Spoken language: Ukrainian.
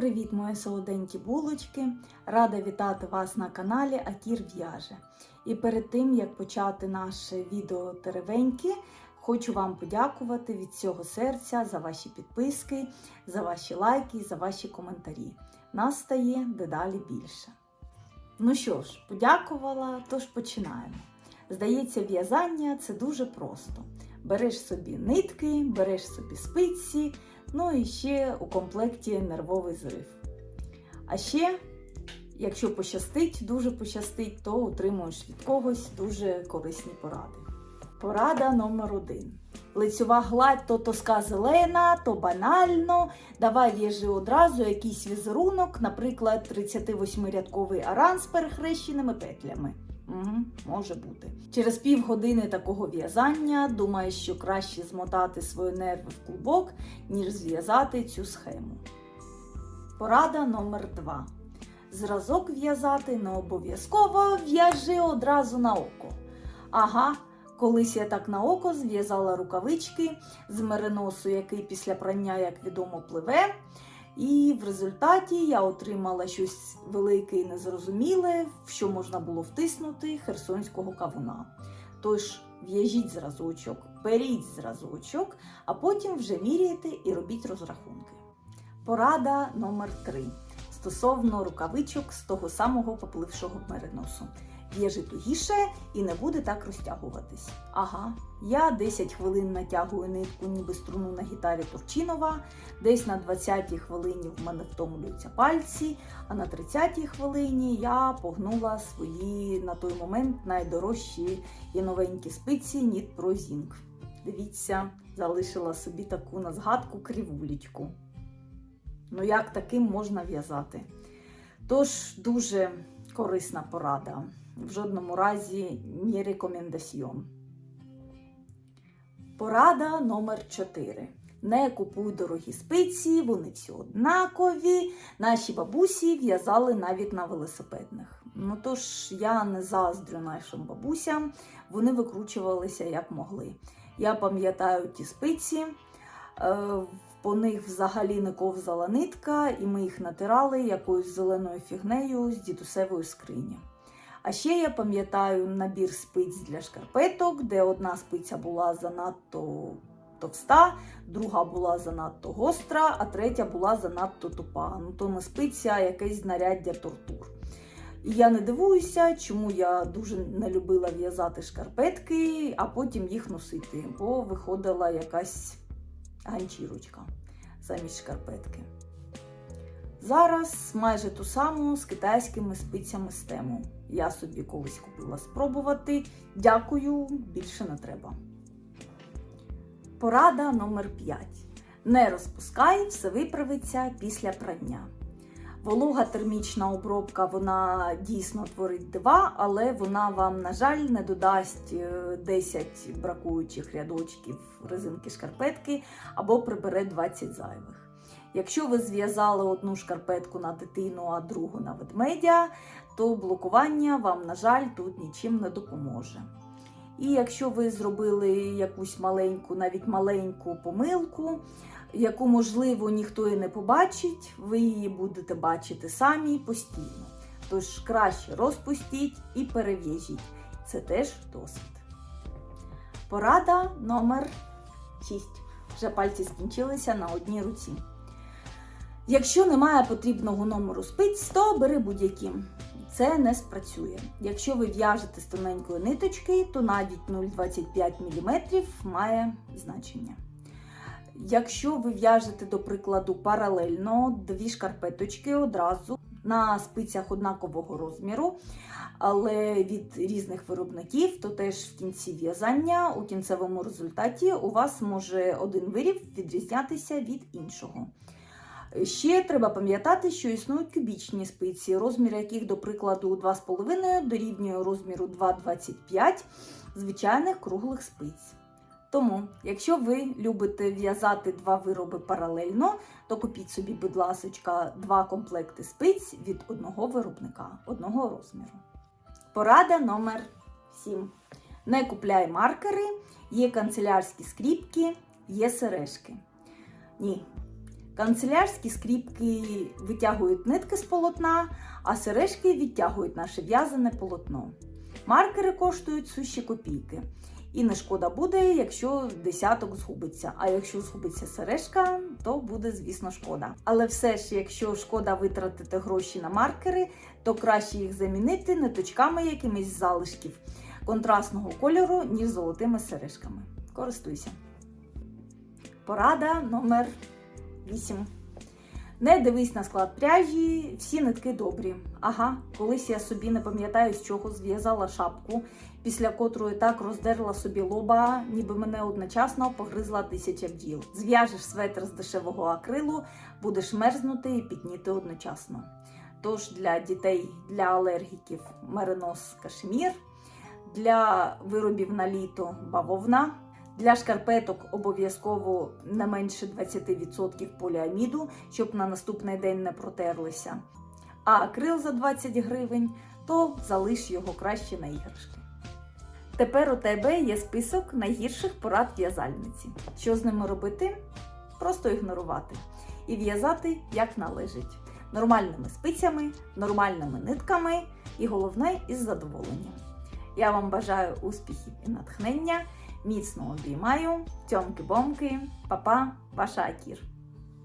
Привіт, мої солоденькі булочки! Рада вітати вас на каналі Атір В'яже. І перед тим як почати наше відео теревеньки, хочу вам подякувати від всього серця за ваші підписки, за ваші лайки, за ваші коментарі. Нас стає дедалі більше. Ну що ж, подякувала, тож починаємо. Здається, в'язання це дуже просто. Береш собі нитки, береш собі спиці, ну і ще у комплекті нервовий зрив. А ще, якщо пощастить, дуже пощастить, то отримуєш від когось дуже корисні поради. Порада номер один. Лицьова гладь то тоска зелена, то банально. Давай в'яжи одразу якийсь візерунок, наприклад, 38-рядковий аран з перехрещеними петлями. Угу, може бути. Через півгодини такого в'язання думаєш, що краще змотати свої нерви в клубок, ніж зв'язати цю схему. Порада номер 2. Зразок в'язати не обов'язково в'яжи одразу на око. Ага, колись я так на око зв'язала рукавички з мериносу, який після прання, як відомо, пливе. І в результаті я отримала щось велике і незрозуміле, в що можна було втиснути херсонського кавуна. Тож в'яжіть зразочок, беріть зразочок, а потім вже міряйте і робіть розрахунки. Порада номер 3 стосовно рукавичок з того самого поплившого мериносу. В'яжи тугіше і не буде так розтягуватись. Ага, я 10 хвилин натягую нитку, ніби струну на гітарі Турчинова, десь на 20-й хвилині в мене втомлюються пальці, а на 30-й хвилині я погнула свої на той момент найдорожчі і новенькі спиці Knit Pro Zinc. Дивіться, залишила собі таку на згадку крівулечку. Ну, як таким можна в'язати? Тож дуже корисна порада. В жодному разі не рекомендаціон. Порада номер 4. Не купуй дорогі спиці, вони всі однакові. Наші бабусі в'язали навіть на велосипедних. Ну тож я не заздрю нашим бабусям, вони викручувалися як могли. Я пам'ятаю ті спиці, е, по них взагалі не ковзала нитка, і ми їх натирали якоюсь зеленою фігнею з дідусевої скрині. А ще я пам'ятаю набір спиць для шкарпеток, де одна спиця була занадто товста, друга була занадто гостра, а третя була занадто тупа. Ну, то не спиця, якесь знаряддя тортур. І я не дивуюся, чому я дуже не любила в'язати шкарпетки, а потім їх носити, бо виходила якась ганчірочка замість шкарпетки. Зараз майже ту саму з китайськими спицями з тему. Я собі колись купила спробувати. Дякую, більше не треба. Порада номер 5. Не розпускай, все виправиться після прання. Волога термічна обробка вона дійсно творить дива, але вона вам, на жаль, не додасть е, 10 бракуючих рядочків резинки шкарпетки або прибере 20 зайвих. Якщо ви зв'язали одну шкарпетку на дитину, а другу на ведмедя, то блокування вам, на жаль, тут нічим не допоможе. І якщо ви зробили якусь маленьку, навіть маленьку помилку, яку, можливо, ніхто і не побачить, ви її будете бачити самі постійно. Тож краще розпустіть і перев'яжіть. Це теж досвід. Порада номер 6. Вже пальці скінчилися на одній руці. Якщо немає потрібного номеру спиць, то бери будь-які. Це не спрацює. Якщо ви в'яжете з тоненької ниточки, то навіть 0,25 мм має значення. Якщо ви в'яжете, до прикладу, паралельно дві шкарпеточки одразу на спицях однакового розміру, але від різних виробників, то теж в кінці в'язання у кінцевому результаті у вас може один виріб відрізнятися від іншого. Ще треба пам'ятати, що існують кубічні спиці, розмір яких, до прикладу, 2,5 дорівнює розміру 2,25 звичайних круглих спиць. Тому, якщо ви любите в'язати два вироби паралельно, то купіть собі, будь ласочка, два комплекти спиць від одного виробника, одного розміру. Порада номер 7. Не купляй маркери, є канцелярські скріпки, є сережки. Ні, Канцелярські скріпки витягують нитки з полотна, а сережки відтягують наше в'язане полотно. Маркери коштують сущі копійки. І не шкода буде, якщо десяток згубиться. А якщо згубиться сережка, то буде, звісно, шкода. Але все ж, якщо шкода витратити гроші на маркери, то краще їх замінити ниточками якимись залишків контрастного кольору, ніж золотими сережками. Користуйся. Порада номер 8. Не дивись на склад пряжі, всі нитки добрі. Ага, колись я собі не пам'ятаю, з чого зв'язала шапку, після котрої так роздерла собі лоба, ніби мене одночасно погризла тисяча бджіл. Зв'яжеш светр з дешевого акрилу, будеш мерзнути і пітніти одночасно. Тож для дітей, для алергіків меринос кашемір, для виробів на літо бавовна. Для шкарпеток обов'язково не менше 20% поліаміду, щоб на наступний день не протерлися. А акрил за 20 гривень, то залиш його краще на іграшки. Тепер у тебе є список найгірших порад в'язальниці. Що з ними робити? Просто ігнорувати і в'язати як належить. Нормальними спицями, нормальними нитками і головне із задоволенням. Я вам бажаю успіхів і натхнення. Міцно обіймаю, тьомки-бомки, папа, ваша Акір.